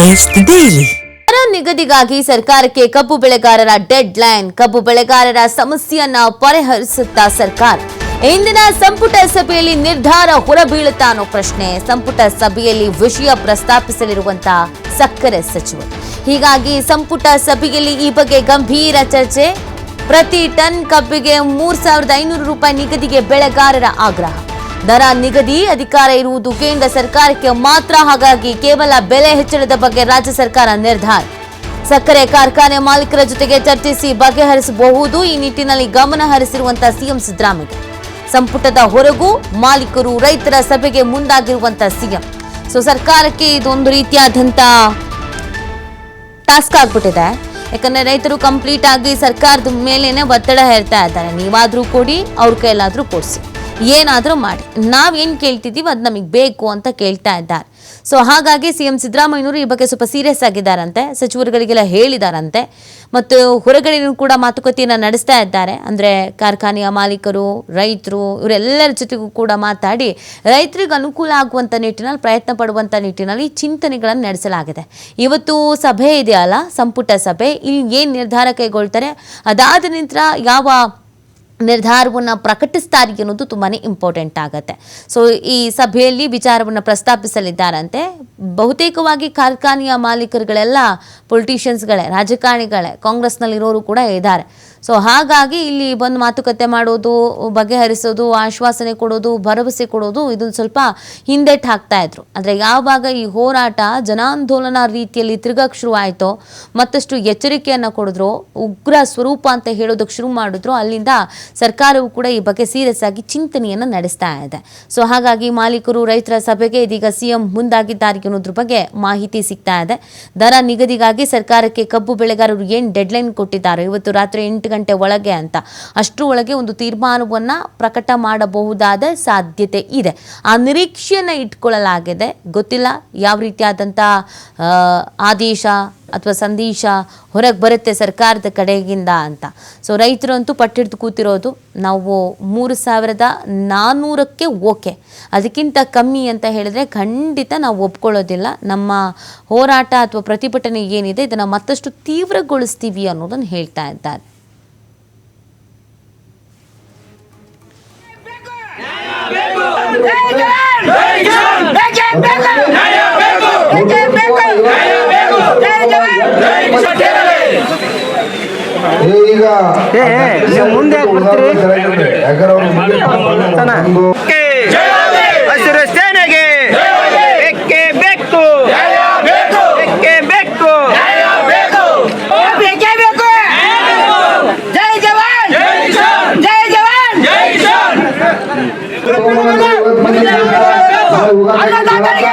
Daily. ದರ ನಿಗದಿಗಾಗಿ ಸರ್ಕಾರಕ್ಕೆ ಕಬ್ಬು ಬೆಳೆಗಾರರ ಡೆಡ್ ಲೈನ್ ಕಬ್ಬು ಬೆಳೆಗಾರರ ಸಮಸ್ಯೆಯನ್ನ ಪರಿಹರಿಸುತ್ತಾ ಸರ್ಕಾರ. ಇಂದಿನ ಸಂಪುಟ ಸಭೆಯಲ್ಲಿ ನಿರ್ಧಾರ ಹೊರಬೀಳುತ್ತಾ ಅನ್ನೋ ಪ್ರಶ್ನೆ, ಸಂಪುಟ ಸಭೆಯಲ್ಲಿ ವಿಷಯ ಪ್ರಸ್ತಾಪಿಸಲಿರುವಂತ ಸಕ್ಕರೆ ಸಚಿವರು. ಹೀಗಾಗಿ ಸಂಪುಟ ಸಭೆಯಲ್ಲಿ ಈ ಬಗ್ಗೆ ಗಂಭೀರ ಚರ್ಚೆ. ಪ್ರತಿ ಟನ್ ಕಬ್ಬಿಗೆ ಮೂರ್ ಸಾವಿರದ ಐನೂರು ರೂಪಾಯಿ ನಿಗದಿಗೆ ಬೆಳೆಗಾರರ ಆಗ್ರಹ. ದರ ನಿಗದಿ, ಅಧಿಕಾರ ಇರುವುದು ಕೇಂದ್ರ ಸರ್ಕಾರಕ್ಕೆ ಮಾತ್ರ. ಹಾಗಾಗಿ ಕೇವಲ ಬೆಲೆ ಹೆಚ್ಚಳದ ಬಗ್ಗೆ ರಾಜ್ಯ ಸರ್ಕಾರ ನಿರ್ಧಾರ. ಸಕ್ಕರೆ ಕಾರ್ಖಾನೆ ಮಾಲೀಕರ ಜೊತೆಗೆ ಚರ್ಚಿಸಿ ಬಗೆಹರಿಸಬಹುದು. ಈ ನಿಟ್ಟಿನಲ್ಲಿ ಗಮನ ಹರಿಸಿರುವಂತಹ ಸಿಎಂ ಸಿದ್ದರಾಮಯ್ಯ. ಸಂಪುಟದ ಹೊರಗೂ ಮಾಲೀಕರು ರೈತರ ಸಭೆಗೆ ಮುಂದಾಗಿರುವಂತಹ ಸಿಎಂ. ಸೊ, ಸರ್ಕಾರಕ್ಕೆ ಇದೊಂದು ರೀತಿಯಾದಂಥ ಟಾಸ್ಕ್ ಆಗ್ಬಿಟ್ಟಿದೆ. ಯಾಕಂದ್ರೆ ರೈತರು ಕಂಪ್ಲೀಟ್ ಆಗಿ ಸರ್ಕಾರದ ಮೇಲೇನೆ ಒತ್ತಡ ಹೇರ್ತಾ ಇದ್ದಾರೆ. ನೀವಾದ್ರೂ ಕೊಡಿ, ಅವ್ರ ಕೈಲಾದ್ರೂ ಕೊಡ್ಸಿ. ಏನಾದ್ರೂ ಮಾಡಿ. ನಾವೇನು ಕೇಳ್ತಿದ್ದೀವಿ ಅದು ನಮಗೆ ಬೇಕು ಅಂತ ಕೇಳ್ತಾ ಇದ್ದಾರೆ. ಸೊ ಹಾಗಾಗಿ ಸಿ ಎಂ ಸಿದ್ದರಾಮಯ್ಯನವರು ಈ ಬಗ್ಗೆ ಸ್ವಲ್ಪ ಸೀರಿಯಸ್ ಆಗಿದ್ದಾರಂತೆ, ಸಚಿವರುಗಳಿಗೆಲ್ಲ ಹೇಳಿದಾರಂತೆ, ಮತ್ತು ಹೊರಗಡೆನೂ ಕೂಡ ಮಾತುಕತೆಯನ್ನು ನಡೆಸ್ತಾ ಇದ್ದಾರೆ. ಅಂದರೆ ಕಾರ್ಖಾನೆಯ ಮಾಲೀಕರು, ರೈತರು, ಇವರೆಲ್ಲರ ಜೊತೆಗೂ ಕೂಡ ಮಾತಾಡಿ, ರೈತರಿಗೆ ಅನುಕೂಲ ಆಗುವಂಥ ನಿಟ್ಟಿನಲ್ಲಿ, ಪ್ರಯತ್ನ ಪಡುವಂಥ ನಿಟ್ಟಿನಲ್ಲಿ ಚಿಂತನೆಗಳನ್ನು ನಡೆಸಲಾಗಿದೆ. ಇವತ್ತು ಸಭೆ ಇದೆಯಲ್ಲ, ಸಂಪುಟ ಸಭೆ, ಇಲ್ಲಿ ಏನು ನಿರ್ಧಾರ ಕೈಗೊಳ್ತಾರೆ, ಅದಾದ ನಂತರ ಯಾವ ನಿರ್ಧಾರವನ್ನು ಪ್ರಕಟಿಸ್ತಾರೆ ಅನ್ನೋದು ತುಂಬಾ ಇಂಪಾರ್ಟೆಂಟ್ ಆಗುತ್ತೆ. ಸೊ ಈ ಸಭೆಯಲ್ಲಿ ವಿಚಾರವನ್ನು ಪ್ರಸ್ತಾಪಿಸಲಿದ್ದಾರಂತೆ ಬಹುತೇಕವಾಗಿ ಕಾರ್ಖಾನೆಯ ಮಾಲೀಕರುಗಳೆಲ್ಲ ಪೊಲಿಟಿಷಿಯನ್ಸ್ಗಳೇ, ರಾಜಕಾರಣಿಗಳೇ, ಕಾಂಗ್ರೆಸ್ನಲ್ಲಿರೋರು ಕೂಡ ಇದ್ದಾರೆ. ಸೊ ಹಾಗಾಗಿ ಇಲ್ಲಿ ಬಂದು ಮಾತುಕತೆ ಮಾಡೋದು, ಬಗೆಹರಿಸೋದು, ಆಶ್ವಾಸನೆ ಕೊಡೋದು, ಭರವಸೆ ಕೊಡೋದು ಇದನ್ನು ಸ್ವಲ್ಪ ಹಿಂದೆಟ್ಟು ಹಾಕ್ತಾ ಇದ್ರು. ಆದರೆ ಯಾವಾಗ ಈ ಹೋರಾಟ ಜನಾಂದೋಲನ ರೀತಿಯಲ್ಲಿ ತಿರುಗಕ್ಕೆ ಶುರು ಆಯಿತೋ ಮತ್ತಷ್ಟು ಎಚ್ಚರಿಕೆಯನ್ನು ಕೊಡಿದ್ರು, ಉಗ್ರ ಸ್ವರೂಪ ಅಂತ ಹೇಳೋದಕ್ಕೆ ಶುರು ಮಾಡಿದ್ರು, ಅಲ್ಲಿಂದ ಸರ್ಕಾರವು ಕೂಡ ಈ ಬಗ್ಗೆ ಸೀರಿಯಸ್ ಆಗಿ ಚಿಂತನೆಯನ್ನು ನಡೆಸ್ತಾ ಇದೆ. ಸೊ ಹಾಗಾಗಿ ಮಾಲೀಕರು ರೈತರ ಸಭೆಗೆ ಇದೀಗ ಸಿಎಂ ಮುಂದಾಗಿದ್ದಾರೆ ಅನ್ನೋದ್ರ ಬಗ್ಗೆ ಮಾಹಿತಿ ಸಿಗ್ತಾ ಇದೆ ದರ ನಿಗದಿಗಾಗಿ ಸರ್ಕಾರಕ್ಕೆ ಕಬ್ಬು ಬೆಳೆಗಾರರು ಏನು ಡೆಡ್ಲೈನ್ ಕೊಟ್ಟಿದ್ದಾರೆ? ಇವತ್ತು ರಾತ್ರಿ ಎಂಟು ಗಂಟೆ ಒಳಗೆ ಅಂತ. ಅಷ್ಟರ ಒಳಗೆ ಒಂದು ತೀರ್ಮಾನವನ್ನು ಪ್ರಕಟ ಮಾಡಬಹುದಾದ ಸಾಧ್ಯತೆ ಇದೆ. ಆ ನಿರೀಕ್ಷೆಯನ್ನು ಇಟ್ಕೊಳ್ಳಲಾಗಿದೆ. ಗೊತ್ತಿಲ್ಲ ಯಾವ ರೀತಿಯಾದಂಥ ಆದೇಶ ಅಥವಾ ಸಂದೇಶ ಹೊರಗೆ ಬರುತ್ತೆ ಸರ್ಕಾರದ ಕಡೆಗಿಂದ ಅಂತ. ಸೊ ರೈತರಂತೂ ಪಟ್ಟಿಡ್ದು ಕೂತಿರೋದು ನಾವು ಮೂರು ಸಾವಿರದ ನಾನ್ನೂರಕ್ಕೆ ಓಕೆ. ಅದಕ್ಕಿಂತ ಕಮ್ಮಿ ಅಂತ ಹೇಳಿದ್ರೆ ಖಂಡಿತ ನಾವು ಒಪ್ಕೊಳ್ಳೋದಿಲ್ಲ. ನಮ್ಮ ಹೋರಾಟ ಅಥವಾ ಪ್ರತಿಭಟನೆ ಏನಿದೆ ಇದನ್ನು ಮತ್ತಷ್ಟು ತೀವ್ರಗೊಳಿಸ್ತೀವಿ ಅನ್ನೋದನ್ನು ಹೇಳ್ತಾ ಇದ್ದಾರೆ. ಏ, ಈಗ ಏ, ಏ, ನೀವು ಮುಂದೆ ಯಾಕ್ ಬರ್ತೀರಿ? ಯಾಕಂದ್ರೆ ಅವ್ರು ಮುಂದೆ ತಾನ? ಒಂದು ಹಸಿರು ಸೇನೆಗೆ ಬೆಕ್ಕೆ ಬೇಕು ಬೆಕ್ಕೆ ಬೇಕು ಬೇಕೇ ಬೇಕು ಜೈ ಜವಾನ್ ಜೈ ಜವಾನ್ ನಾಳೆ ಉಗಾದಿ